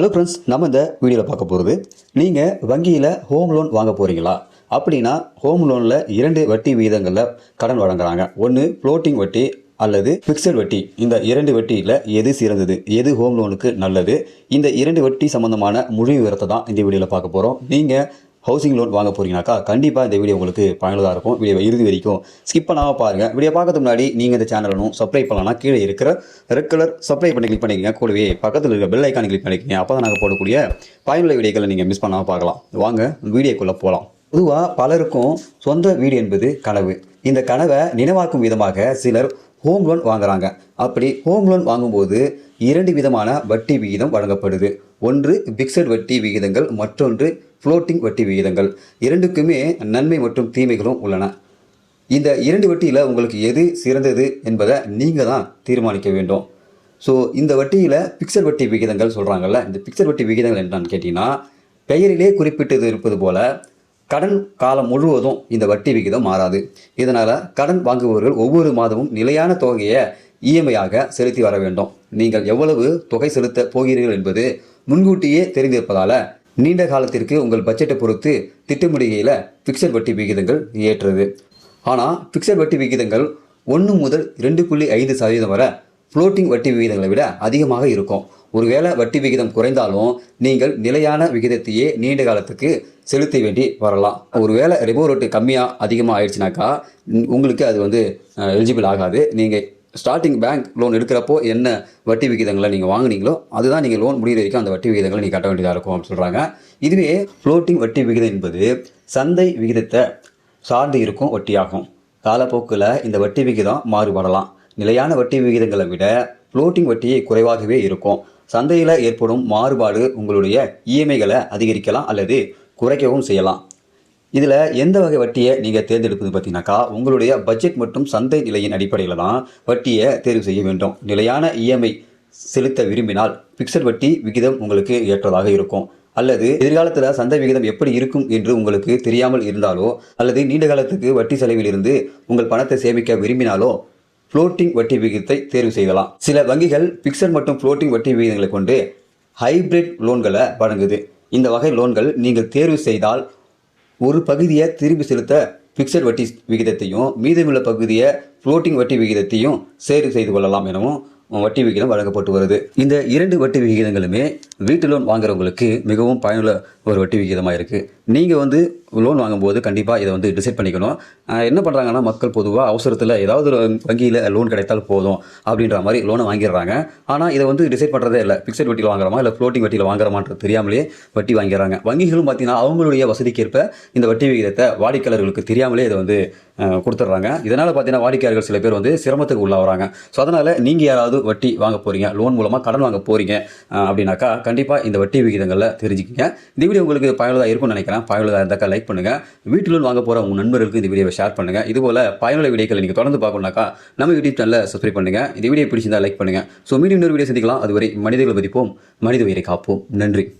Hello friends நம்ம இந்த வீடியோவில் பார்க்க போகிறது நீங்கள் வங்கியில் ஹோம் லோன் வாங்க போகிறீங்களா அப்படின்னா ஹோம் லோனில் இரண்டு வட்டி விகிதங்களில் கடன் வழங்குறாங்க. ஒன்று ஃப்ளோட்டிங் வட்டி அல்லது ஃபிக்ஸட் வட்டி. இந்த இரண்டு வட்டியில் எது சிறந்தது? எது ஹோம் லோனுக்கு நல்லது? இந்த இரண்டு வட்டி சம்பந்தமான முழு விவரத்தை தான் இந்த வீடியோவில் பார்க்க போகிறோம் நீங்கள் ஹவுசிங் லோன் வாங்க போகிறீங்கனாக்கா கண்டிப்பாக இந்த வீடியோ உங்களுக்கு பயனுள்ளதாக இருக்கும். வீடியோ இறுதி வரைக்கும் ஸ்கிப் பண்ணாமல் பாருங்கள் வீடியோ பார்க்கறதுக்கு முன்னாடி நீங்கள் இந்த சேனலும் சப்ஸ்கிரைப் பண்ணலாம் கீழே இருக்கிற ரெட் கலர் சப்ஸ்கிரைப் பண்ணி கிளிக் பண்ணிக்கங்க. கூடவே பக்கத்தில் இருக்க பெல் ஐக்கான் கிளிக் பண்ணிக்கங்க. அப்போ தான் நாங்கள் போடக்கூடிய பயனுள்ள வீடியோக்களை நீங்கள் மிஸ் பண்ணாமல் பார்க்கலாம். வாங்க வீடியோக்குள்ளே போகலாம் பொதுவாக பலருக்கும் சொந்த வீடு என்பது கனவு. இந்த கனவை நினைவாக்கும் விதமாக சிலர் ஹோம் லோன் வாங்குறாங்க. அப்படி ஹோம் லோன் வாங்கும்போது இரண்டு விதமான வட்டி விகிதம் வழங்கப்படுது. ஒன்று பிக்சட் வட்டி விகிதங்கள் மற்றொன்று ஃப்ளோட்டிங் வட்டி விகிதங்கள். இரண்டுக்குமே நன்மை மற்றும் தீமைகளும் உள்ளன. இந்த இரண்டு வட்டியில் உங்களுக்கு எது சிறந்தது என்பதை நீங்கள் தான் தீர்மானிக்க வேண்டும். ஸோ இந்த வட்டியில் பிக்சட் வட்டி விகிதங்கள் சொல்கிறாங்கல்ல இந்த பிக்சட் வட்டி விகிதங்கள் என்னன்னு கேட்டிங்கன்னா பெயரிலே குறிப்பிட்டது இருப்பது போல கடன் காலம் முழுவதும் இந்த வட்டி விகிதம் மாறாது. இதனால் கடன் வாங்குபவர்கள் ஒவ்வொரு மாதமும் நிலையான தொகையை இஎம்ஐயாக செலுத்தி வர வேண்டும். நீங்கள் எவ்வளவு தொகை செலுத்த போகிறீர்கள் என்பது முன்கூட்டியே தெரிந்திருப்பதால் நீண்ட காலத்திற்கு உங்கள் பட்ஜெட்டை பொறுத்து திட்டமிடுகையில் ஃபிக்சட் வட்டி விகிதங்கள் ஏற்றது. ஆனால் ஃபிக்சட் வட்டி விகிதங்கள் ஒன்று முதல் ரெண்டு புள்ளி ஐந்து சதவீதம் வரை ஃப்ளோட்டிங் வட்டி விகிதங்களை விட அதிகமாக இருக்கும். ஒருவேளை வட்டி விகிதம் குறைந்தாலும் நீங்கள் நிலையான விகிதத்தையே நீண்ட காலத்துக்கு செலுத்த வேண்டி வரலாம். ஒருவேளை ரெபோ ரேட்டு கம்மியாக அதிகமாக ஆயிடுச்சுனாக்கா உங்களுக்கு அது வந்து எலிஜிபிள் ஆகாது. நீங்கள் ஸ்டார்டிங் பேங்க் லோன் எடுக்கிறப்போ என்ன வட்டி விகிதங்களை நீங்கள் வாங்குனீங்களோ அதுதான் நீங்கள் லோன் முடிகிற வரைக்கும் அந்த வட்டி விகிதங்களை நீங்கள் கட்ட வேண்டியதாக இருக்கும் அப்படின்னு சொல்கிறாங்க இதுவே ஃப்ளோட்டிங் வட்டி விகிதம் என்பது சந்தை விகிதத்தை சார்ந்து இருக்கும் வட்டியாகும். காலப்போக்கில் இந்த வட்டி விகிதம் மாறுபடலாம். நிலையான வட்டி விகிதங்களை விட ஃப்ளோட்டிங் வட்டியே குறைவாகவே இருக்கும். சந்தையில் ஏற்படும் மாறுபாடு உங்களுடைய இஎம்ஐகளை அதிகரிக்கலாம் அல்லது குறைக்கவும் செய்யலாம். இதில் எந்த வகை வட்டியை நீங்கள் தேர்ந்தெடுப்பது பார்த்தீங்கன்னாக்கா உங்களுடைய பட்ஜெட் மற்றும் சந்தை நிலையின் அடிப்படையில் தான் வட்டியை தேர்வு செய்ய வேண்டும். நிலையான இஎம்ஐ செலுத்த விரும்பினால் பிக்சட் வட்டி விகிதம் உங்களுக்கு ஏற்றதாக இருக்கும். அல்லது எதிர்காலத்தில் சந்தை விகிதம் எப்படி இருக்கும் என்று உங்களுக்கு தெரியாமல் இருந்தாலோ அல்லது நீண்ட காலத்துக்கு வட்டி செலவில் இருந்து உங்கள் பணத்தை சேமிக்க விரும்பினாலோ ஃப்ளோட்டிங் வட்டி விகிதத்தை தேர்வு செய்யலாம். சில வங்கிகள் பிக்சட் மற்றும் ஃப்ளோட்டிங் வட்டி விகிதங்களை கொண்டு ஹைபிரிட் லோன்களை வழங்குது. இந்த வகை லோன்கள் நீங்கள் தேர்வு செய்தால் ஒரு பகுதியை திருப்பி செலுத்த பிக்சட் வட்டி விகிதத்தையும் மீதமுள்ள பகுதியை ஃப்ளோட்டிங் வட்டி விகிதத்தையும் சேர்வு செய்து கொள்ளலாம் எனவும் வட்டி விகிதம் வழங்கப்பட்டு வருது. இந்த இரண்டு வட்டி விகிதங்களுமே வீட்டு லோன் வாங்குறவங்களுக்கு மிகவும் பயனுள்ள ஒரு வட்டி விகிதமாக இருக்குது நீங்கள் வந்து லோன் வாங்கும்போது கண்டிப்பாக இதை வந்து டிசைட் பண்ணிக்கணும். என்ன பண்ணுறாங்கன்னா மக்கள் பொதுவாக அவசரத்தில் ஏதாவது ஒரு வங்கியில் லோன் கிடைத்தால் போதும் அப்படின்ற மாதிரி லோனை வாங்கிடுறாங்க. ஆனால் இதை வந்து டிசைட் பண்ணுறதே இல்லை. ஃபிக்ஸட் வட்டியில் வாங்குறோமா இல்லை ஃப்ளோட்டிங் வட்டியில் வாங்குறோமான்றது தெரியாமலே வட்டி வாங்கிடுறாங்க. வங்கிகளும் பார்த்தீங்கன்னா அவங்களுடைய வசதிக்கேற்ப இந்த வட்டி விகிதத்தை வாடிக்கையாளர்களுக்கு தெரியாமலே இதை வந்து கொடுத்துட்றாங்க. இதனால் பார்த்தீங்கன்னா வாடிக்கையாளர்கள் சில பேர் வந்து சிரமத்துக்கு உள்ளாகிறாங்க. ஸோ அதனால் நீங்கள் யாராவது வட்டி வாங்க போகிறீங்க லோன் மூலமாக கடன் வாங்க போகிறீங்க அப்படின்னாக்கா கண்டிப்பாக இந்த வட்டி விகிதங்களில் தெரிஞ்சுக்கிங்க. இந்த வீடியோ உங்களுக்கு பயனுள்ளதாக இருக்கும்னு நினைக்கிறேன். பயனுள்ளதாக இருந்தாக்கா லைக் பண்ணுங்கள் வீட்டிலும் வாங்க போகிற உங்கள் நண்பர்களுக்கு இந்த வீடியோவை ஷேர் பண்ணுங்கள் இதுபோல் பயனுள்ள வீடியோக்களை நீங்கள் தொடர்ந்து பார்க்கணுனாக்கா நம்ம யூடியூப் சேனலில் சப்ஸ்கிரைப் பண்ணுங்கள் இந்த வீடியோ பிடிச்சிருந்தா லைக் பண்ணுங்கள் ஸோ மீண்டும் இன்னொரு வீடியோ சந்திக்கலாம். அதுவரை மனிதர்கள் பதிப்போம் மனித உயிரை காப்போம். நன்றி.